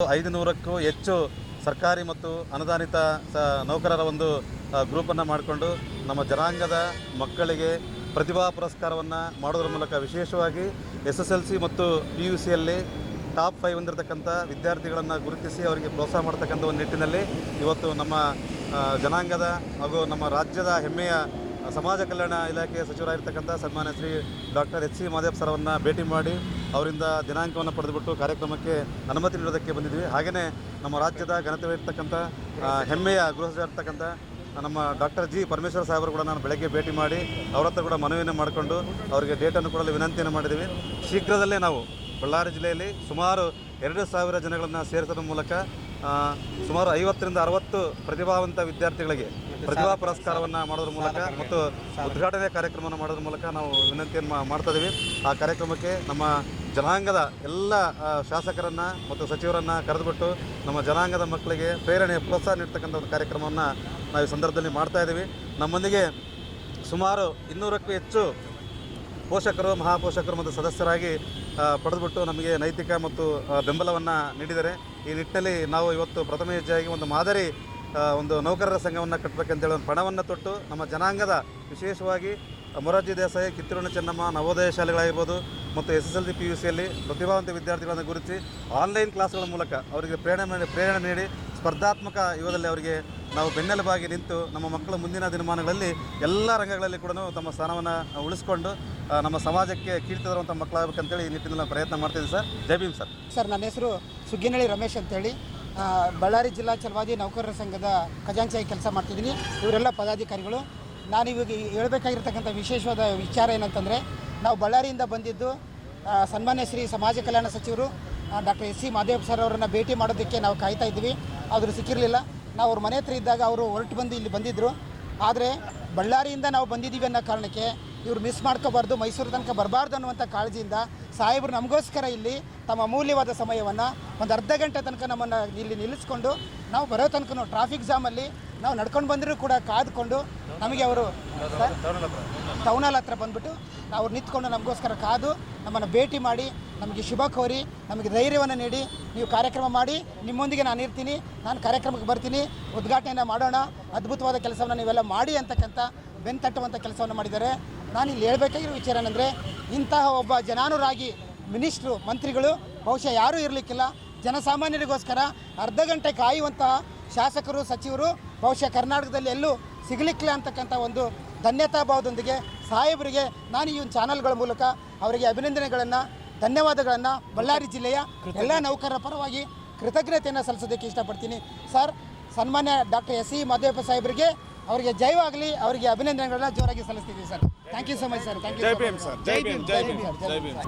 ಐದು ನೂರಕ್ಕೂ ಹೆಚ್ಚು ಸರ್ಕಾರಿ ಮತ್ತು ಅನುದಾನಿತ ಸ ನೌಕರರ ಒಂದು ಗ್ರೂಪನ್ನು ಮಾಡಿಕೊಂಡು ನಮ್ಮ ಜನಾಂಗದ ಮಕ್ಕಳಿಗೆ ಪ್ರತಿಭಾ ಪುರಸ್ಕಾರವನ್ನು ಮಾಡೋದ್ರ ಮೂಲಕ ವಿಶೇಷವಾಗಿ ಎಸ್ ಎಸ್ ಎಲ್ ಸಿ ಮತ್ತು ಪಿ ಯು ಸಿಯಲ್ಲಿ ಟಾಪ್ ಫೈವ್ ಹೊಂದಿರತಕ್ಕಂಥ ವಿದ್ಯಾರ್ಥಿಗಳನ್ನು ಗುರುತಿಸಿ ಅವರಿಗೆ ಪ್ರೋತ್ಸಾಹ ಮಾಡ್ತಕ್ಕಂಥ ಒಂದು ನಿಟ್ಟಿನಲ್ಲಿ ಇವತ್ತು ನಮ್ಮ ಜನಾಂಗದ ಹಾಗೂ ನಮ್ಮ ರಾಜ್ಯದ ಹೆಮ್ಮೆಯ ಸಮಾಜ ಕಲ್ಯಾಣ ಇಲಾಖೆಯ ಸಚಿವರಾಗಿರ್ತಕ್ಕಂಥ ಸನ್ಮಾನ್ಯ Shri doctor H C Mahadev ಸರವನ್ನು ಭೇಟಿ ಮಾಡಿ ಅವರಿಂದ ದಿನಾಂಕವನ್ನು ಪಡೆದುಬಿಟ್ಟು ಕಾರ್ಯಕ್ರಮಕ್ಕೆ ಅನುಮತಿ ನೀಡೋದಕ್ಕೆ ಬಂದಿದ್ವಿ ಹಾಗೆಯೇ ನಮ್ಮ ರಾಜ್ಯದ ಘನತೆಯಿರ್ತಕ್ಕಂಥ ಹೆಮ್ಮೆಯ ಗೃಹ ಸಚಿವ ಇರ್ತಕ್ಕಂಥ, ನಮ್ಮ ಡಾಕ್ಟರ್ ಜಿ. ಪರಮೇಶ್ವರ ಸಾಹೇಬರು ಕೂಡ ನಾನು ಬೆಳಗ್ಗೆ ಭೇಟಿ ಮಾಡಿ ಅವರ ಹತ್ರ ಕೂಡ ಮನವಿಯನ್ನು ಮಾಡಿಕೊಂಡು ಅವರಿಗೆ ಡೇಟನ್ನು ಕೊಡಲು ವಿನಂತಿಯನ್ನು ಮಾಡಿದ್ದೀವಿ. ಶೀಘ್ರದಲ್ಲೇ ನಾವು ಬಳ್ಳಾರಿ ಜಿಲ್ಲೆಯಲ್ಲಿ ಸುಮಾರು ಎರಡು ಸಾವಿರ ಜನಗಳನ್ನು ಸೇರಿಸೋದ್ರ ಮೂಲಕ ಸುಮಾರು ಐವತ್ತರಿಂದ ಅರವತ್ತು ಪ್ರತಿಭಾವಂತ ವಿದ್ಯಾರ್ಥಿಗಳಿಗೆ ಪ್ರತಿಭಾ ಪುರಸ್ಕಾರವನ್ನು ಮಾಡೋದ್ರ ಮೂಲಕ ಮತ್ತು ಉದ್ಘಾಟನೆ ಕಾರ್ಯಕ್ರಮವನ್ನು ಮಾಡೋದ್ರ ಮೂಲಕ ನಾವು ವಿನಂತಿಯನ್ನು ಮಾಡ್ತಾ ಇದ್ದೀವಿ ಆ ಕಾರ್ಯಕ್ರಮಕ್ಕೆ ನಮ್ಮ ಜನಾಂಗದ ಎಲ್ಲ ಶಾಸಕರನ್ನು ಮತ್ತು ಸಚಿವರನ್ನು ಕರೆದುಬಿಟ್ಟು ನಮ್ಮ ಜನಾಂಗದ ಮಕ್ಕಳಿಗೆ ಪ್ರೇರಣೆ ಪ್ರೋತ್ಸಾಹ ನೀಡ್ತಕ್ಕಂಥ ಒಂದು ಕಾರ್ಯಕ್ರಮವನ್ನು ನಾವು ಈ ಸಂದರ್ಭದಲ್ಲಿ ಮಾಡ್ತಾ ಇದ್ದೀವಿ ನಮ್ಮೊಂದಿಗೆ ಸುಮಾರು ಇನ್ನೂರಕ್ಕೂ ಹೆಚ್ಚು ಪೋಷಕರು, ಮಹಾಪೋಷಕರು ಮತ್ತು ಸದಸ್ಯರಾಗಿ ಪಡೆದುಬಿಟ್ಟು ನಮಗೆ ನೈತಿಕ ಮತ್ತು ಬೆಂಬಲವನ್ನು ನೀಡಿದ್ದಾರೆ ಈ ನಿಟ್ಟಿನಲ್ಲಿ ನಾವು ಇವತ್ತು ಪ್ರಥಮ ಹೆಜ್ಜೆಯಾಗಿ ಒಂದು ಮಾದರಿ ಒಂದು ನೌಕರರ ಸಂಘವನ್ನು ಕಟ್ಟಬೇಕಂತೇಳಿ ಒಂದು ಪಣವನ್ನು ತೊಟ್ಟು, ನಮ್ಮ ಜನಾಂಗದ ವಿಶೇಷವಾಗಿ ಮೊರಾರ್ಜಿ ದೇಸಾಯಿ, ಕಿತ್ತೂರಿನ ಚೆನ್ನಮ್ಮ, ನವೋದಯ ಶಾಲೆಗಳಾಗಿರ್ಬೋದು ಮತ್ತು S S L C P U ಸಿಯಲ್ಲಿ ಪ್ರತಿಭಾವಂತ ವಿದ್ಯಾರ್ಥಿಗಳನ್ನು ಗುರುತಿಸಿ, ಆನ್ಲೈನ್ ಕ್ಲಾಸ್ಗಳ ಮೂಲಕ ಅವರಿಗೆ ಪ್ರೇರಣೆ ಪ್ರೇರಣೆ ನೀಡಿ ಸ್ಪರ್ಧಾತ್ಮಕ ಯುಗದಲ್ಲಿ ಅವರಿಗೆ ನಾವು ಬೆನ್ನೆಲುಬಾಗಿ ನಿಂತು ನಮ್ಮ ಮಕ್ಕಳ ಮುಂದಿನ ದಿನಮಾನಗಳಲ್ಲಿ ಎಲ್ಲ ರಂಗಗಳಲ್ಲಿ ಕೂಡ ತಮ್ಮ ಸ್ಥಾನವನ್ನು ಉಳಿಸ್ಕೊಂಡು ನಮ್ಮ ಸಮಾಜಕ್ಕೆ ಕೀರ್ತಿ ತರುವಂಥ ಮಕ್ಕಳಾಗಬೇಕಂತೇಳಿ ಈ ನಿಟ್ಟಿನಲ್ಲಿ ನಾವು ಪ್ರಯತ್ನ ಮಾಡ್ತೀವಿ ಸರ್. ಜೈ ಭೀಮ್ ಸರ್. ಸರ್, ನನ್ನ ಹೆಸರು ಸುಗ್ಗಿನಳ್ಳಿ ರಮೇಶ್ ಅಂತೇಳಿ. ಬಳ್ಳಾರಿ ಜಿಲ್ಲಾ ಚಲವಾದಿ ನೌಕರರ ಸಂಘದ ಖಜಾಂಚಿಯಾಗಿ ಕೆಲಸ ಮಾಡ್ತಿದ್ದೀನಿ. ಇವರೆಲ್ಲ ಪದಾಧಿಕಾರಿಗಳು. ನಾನು ಇವಾಗ ಹೇಳ್ಬೇಕಾಗಿರ್ತಕ್ಕಂಥ ವಿಶೇಷವಾದ ವಿಚಾರ ಏನಂತಂದರೆ, ನಾವು ಬಳ್ಳಾರಿಯಿಂದ ಬಂದಿದ್ದು ಸನ್ಮಾನ್ಯ ಶ್ರೀ ಸಮಾಜ ಕಲ್ಯಾಣ ಸಚಿವರು doctor S C Mahadev sir ಅವರನ್ನು ಭೇಟಿ ಮಾಡೋದಕ್ಕೆ ನಾವು ಕಾಯ್ತಾ ಇದ್ವಿ ಆದರೂ ಸಿಕ್ಕಿರಲಿಲ್ಲ. ನಾವು ಅವ್ರ ಮನೆ ಹತ್ರ ಇದ್ದಾಗ ಅವರು ಹೊರಟು ಬಂದು ಇಲ್ಲಿ ಬಂದಿದ್ದರು ಆದರೆ ಬಳ್ಳಾರಿಯಿಂದ ನಾವು ಬಂದಿದ್ದೀವಿ ಅನ್ನೋ ಕಾರಣಕ್ಕೆ ಇವರು ಮಿಸ್ ಮಾಡ್ಕೋಬಾರ್ದು, ಮೈಸೂರು ತನಕ ಬರಬಾರ್ದು ಅನ್ನುವಂಥ ಕಾಳಜಿಯಿಂದ ಸಾಹೇಬರು ನಮಗೋಸ್ಕರ ಇಲ್ಲಿ ತಮ್ಮ ಅಮೂಲ್ಯವಾದ ಸಮಯವನ್ನು ಒಂದು ಅರ್ಧ ಗಂಟೆ ತನಕ ನಮ್ಮನ್ನು ಇಲ್ಲಿ ನಿಲ್ಲಿಸ್ಕೊಂಡು ನಾವು ಬರೋ ತನಕ ಟ್ರಾಫಿಕ್ ಜಾಮಲ್ಲಿ ನಾವು ನಡ್ಕೊಂಡು ಬಂದರೂ ಕೂಡ ಕಾದ್ಕೊಂಡು ನಮಗೆ ಅವರು ಟೌನಲ್ ಹತ್ರ ಬಂದ್ಬಿಟ್ಟು ಅವ್ರು ನಿಂತ್ಕೊಂಡು ನಮಗೋಸ್ಕರ ಕಾದು ನಮ್ಮನ್ನು ಭೇಟಿ ಮಾಡಿ, ನಮಗೆ ಶುಭ ಕೋರಿ, ನಮಗೆ ಧೈರ್ಯವನ್ನು ನೀಡಿ, ನೀವು ಕಾರ್ಯಕ್ರಮ ಮಾಡಿ, ನಿಮ್ಮೊಂದಿಗೆ ನಾನು ಇರ್ತೀನಿ, ನಾನು ಕಾರ್ಯಕ್ರಮಕ್ಕೆ ಬರ್ತೀನಿ, ಉದ್ಘಾಟನೆಯನ್ನು ಮಾಡೋಣ, ಅದ್ಭುತವಾದ ಕೆಲಸವನ್ನು ನೀವೆಲ್ಲ ಮಾಡಿ ಅಂತಕ್ಕಂಥ ಬೆನ್ತಟ್ಟುವಂಥ ಕೆಲಸವನ್ನು ಮಾಡಿದ್ದಾರೆ. ನಾನು ಇಲ್ಲಿ ಹೇಳಬೇಕಾಗಿರೋ ವಿಚಾರ ಏನಂದರೆ, ಇಂತಹ ಒಬ್ಬ ಜನಾನುರಾಗಿ ಮಿನಿಸ್ಟ್ರು, ಮಂತ್ರಿಗಳು, ಬಹುಶಃ ಯಾರೂ ಇರಲಿಕ್ಕಿಲ್ಲ. ಜನಸಾಮಾನ್ಯರಿಗೋಸ್ಕರ ಅರ್ಧ ಗಂಟೆ ಕಾಯುವಂತಹ ಶಾಸಕರು, ಸಚಿವರು ಬಹುಶಃ ಕರ್ನಾಟಕದಲ್ಲಿ ಎಲ್ಲೂ ಸಿಗಲಿಕ್ಕಿಲ್ಲ ಅಂತಕ್ಕಂಥ ಒಂದು ಧನ್ಯತಾ ಭಾವದೊಂದಿಗೆ ಸಾಹೇಬರಿಗೆ ನಾನು ಈ ಒಂದು ಚಾನಲ್ಗಳ ಮೂಲಕ ಅವರಿಗೆ ಅಭಿನಂದನೆಗಳನ್ನು ಧನ್ಯವಾದಗಳನ್ನು. ಬಳ್ಳಾರಿ ಜಿಲ್ಲೆಯ ಎಲ್ಲ ನೌಕರರ ಪರವಾಗಿ ಕೃತಜ್ಞತೆಯನ್ನು ಸಲ್ಲಿಸೋದಕ್ಕೆ ಇಷ್ಟಪಡ್ತೀನಿ. ಸರ್ ಸನ್ಮಾನ್ಯ ಡಾಕ್ಟರ್ ಎಸ್ ಸಿ ಮಾದೇವಪ್ಪ ಸಾಹೇಬರಿಗೆ ಅವರಿಗೆ ಜಯವಾಗಲಿ ಅವರಿಗೆ ಅಭಿನಂದನೆಗಳನ್ನ ಜೋರಾಗಿ ಸಲ್ಲಿಸ್ತೀವಿ sir. Thank you so much sir thank you Jai Bhim sir. ಜೈ ಭೀಮ್ ಜೈ ಭೀಮ್ ಜೈ ಭೀಮ್